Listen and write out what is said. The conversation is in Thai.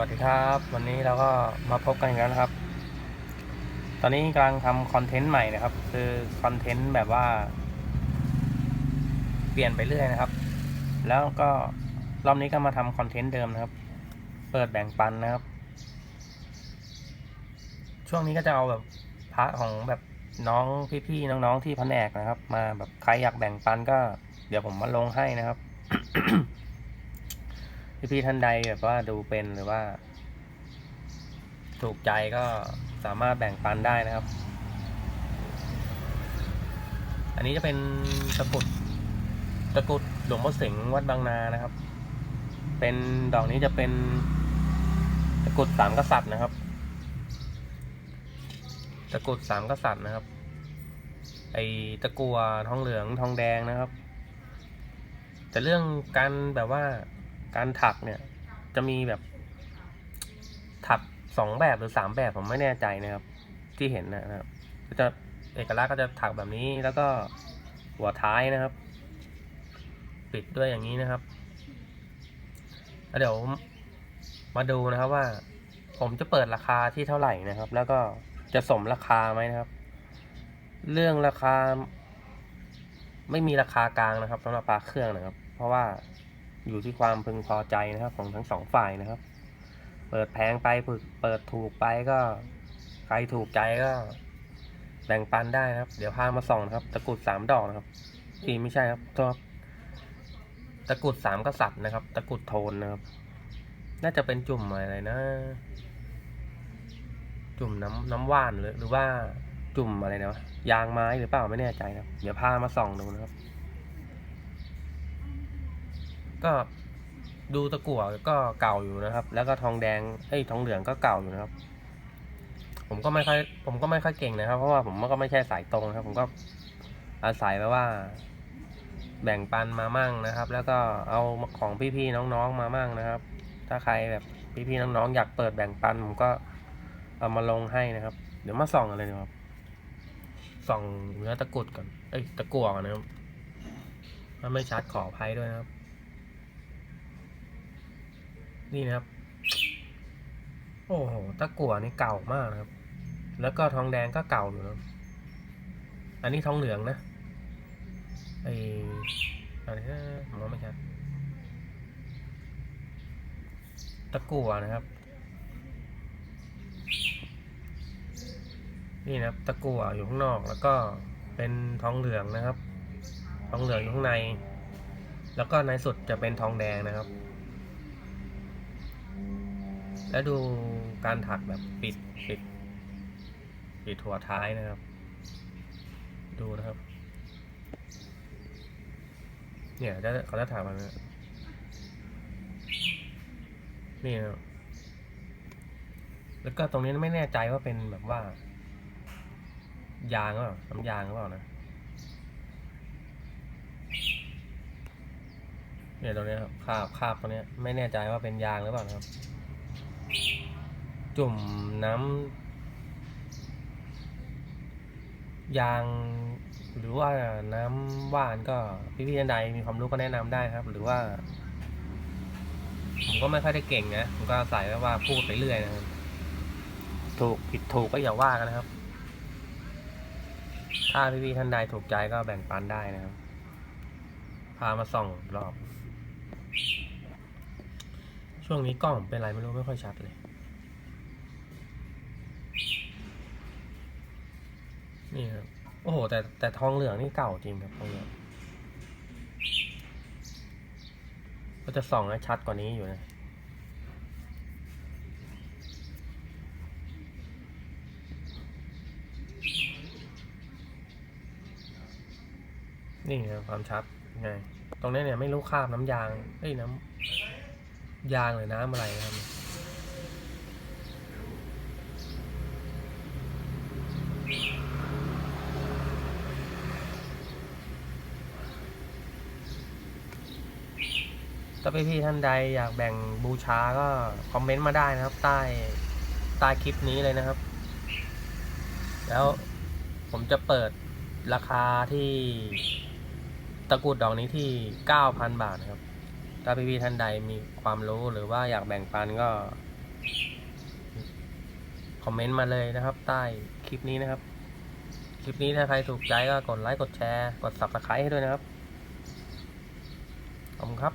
วัสดีครับ วันนี้เราก็มาพบกันอีกแล้วนะครับ ตอนนี้กำลังทำคอนเทนต์ใหม่นะครับ คือคอนเทนต์แบบว่า เปลี่ยนไปเรื่อยนะครับ แล้วก็รอบนี้ก็มาทำคอนเทนต์เดิมนะครับ เปิดแบ่งปันนะครับ ช่วงนี้ก็จะเอาแบบพระของแบบน้องพี่ๆน้องๆที่แผนกนะครับ มาแบบใครอยากแบ่งปันก็ เดี๋ยวผมมาลงให้นะครับ พี่ๆท่านใดแบบว่าดูเป็นหรือว่า ถูกใจก็สามารถแบ่งปันได้นะครับ อันนี้จะเป็นตะกุดตะกุดหลวงพ่อสิงห์วัดบางนานะครับ เป็นดอกนี้จะเป็นตะกุดสามกษัตริย์นะครับ ตะกุดสามกษัตริย์นะครับ ไอตะกัวทองเหลืองทองแดงนะครับ แต่เรื่องการแบบว่า การถักเนี่ย จะมีแบบ ถักสองแบบหรือสามแบบผมไม่แน่ใจนะครับ ที่เห็นนะครับ ก็จะเอกลักษณ์ก็จะถักแบบนี้แล้วก็หัวท้ายนะครับ ปิดด้วยอย่างนี้นะครับแล้วเดี๋ยวมาดูนะครับว่า ผมจะเปิดราคาที่เท่าไหร่นะครับ แล้วก็จะสมราคาไหมนะครับ เรื่องราคา ไม่มีราคากลางนะครับสำหรับปลาเครื่องนะครับ เพราะว่า อยู่ที่ความพึงพอใจนะครับ ของทั้งสองฝ่ายนะครับ เปิดแพงไปเปิดเปิดถูกไปก็ใครถูกใจก็แบ่งปันได้นะครับ เดี๋ยวพามาส่องนะครับ ตะกรุดสามดอกนะครับอีไม่ใช่ครับโทษครับตะกรุดสามกษัตริย์นะครับ ตะกรุดโทนนะครับ น่าจะเป็นจุ่มอะไรนะ จุ่มน้ำน้ำว่านหรือหรือว่าจุ่มอะไรนะยางไม้หรือเปล่าไม่แน่ใจนะครับเดี๋ยวพามาส่องดูนะครับ ก็ดูตะกั่วก็เก่าอยู่นะครับ แล้วก็ทองแดงเอ้ยทองเหลืองก็เก่าอยู่นะครับ ผมก็ไม่ค่อยผมก็ไม่ค่อยเก่งนะครับ เพราะว่าผมก็ไม่ใช่สายตรงนะครับ ผมก็อาศัยแบบว่า แบ่งปันมามั่งนะครับ แล้วก็เอาของพี่ๆน้องๆมามั่งนะครับ ถ้าใครแบบพี่ๆน้องๆอยากเปิดแบ่งปันผมก็เอามาลงให้นะครับ เดี๋ยวมาส่องกันเลยนะครับส่องเนื้อตะกุดก่อนเอ้ยตะกั่วก่อนนะครับถ้าไม่ชัดขออภัยด้วยนะครับ นี่นะครับ โอ้โหตะกั่วนี่เก่ามากนะครับ แล้วก็ทองแดงก็เก่าอยู่นะอันนี้ทองเหลืองนะไออะไรนะมว่าไม่ชัดตะกั่วนะครับ นี่นะครับตะกั่วอยู่ข้างนอกแล้วก็เป็นทองเหลืองนะครับ ทองเหลืองอยู่ข้างใน แล้วก็ในสุดจะเป็นทองแดงนะครับ แล้วดูการถักแบบปิดปิดปิดหัวท้ายนะครับ ดูนะครับ เนี่ยจะเขาจะถามมานะนี่นะแล้วก็ตรงนี้ไม่แน่ใจว่าเป็นแบบว่า ยางหรือเปล่าน้ำยางหรือเปล่านะเนี่ยตรงนี้ครับคาบคาบตรงนี้ไม่แน่ใจว่าเป็นยางหรือเปล่านะครับ จุ่มน้ำยางหรือว่าน้ำว่านก็พี่พี่ท่านใดมีความรู้ก็แนะนำได้ครับ หรือว่า ผมก็ไม่ค่อยได้เก่งนะผมก็อาศัยว่าพูดไปเรื่อยนะครับ ถูกผิดถูกก็อย่าว่ากันนะครับ ถ้าพี่พี่ท่านใดถูกใจก็แบ่งปันได้นะครับ พามาส่องรอบ ช่วงนี้กล้องเป็นไรไม่รู้ไม่ค่อยชัดเลย นี่ครับ โอ้โห แต่แต่ทองเหลืองนี่เก่าจริงครับทองเหลืองก็จะส่องให้ชัดกว่านี้อยู่นะนี่ครับความชัดไง ตรงนี้เนี่ยไม่รู้คราบน้ำยางเอ้ยน้ำยางหรือน้ำอะไรนะครับ ถ้าพี่ๆท่านใดอยากแบ่งบูชาก็คอมเมนต์มาได้นะครับ ใต้ใต้คลิปนี้เลยนะครับ แล้วผมจะเปิดราคาที่ตะกรุดดอกนี้ที่ 9,000 บาทนะครับ ถ้าพี่ๆท่านใดมีความรู้หรือว่าอยากแบ่งปันก็ คอมเมนต์มาเลยนะครับ ใต้คลิปนี้นะครับ คลิปนี้ถ้าใครถูกใจก็กดไลค์ กดแชร์ กด subscribe ให้ด้วยนะครับ ขอบคุณครับ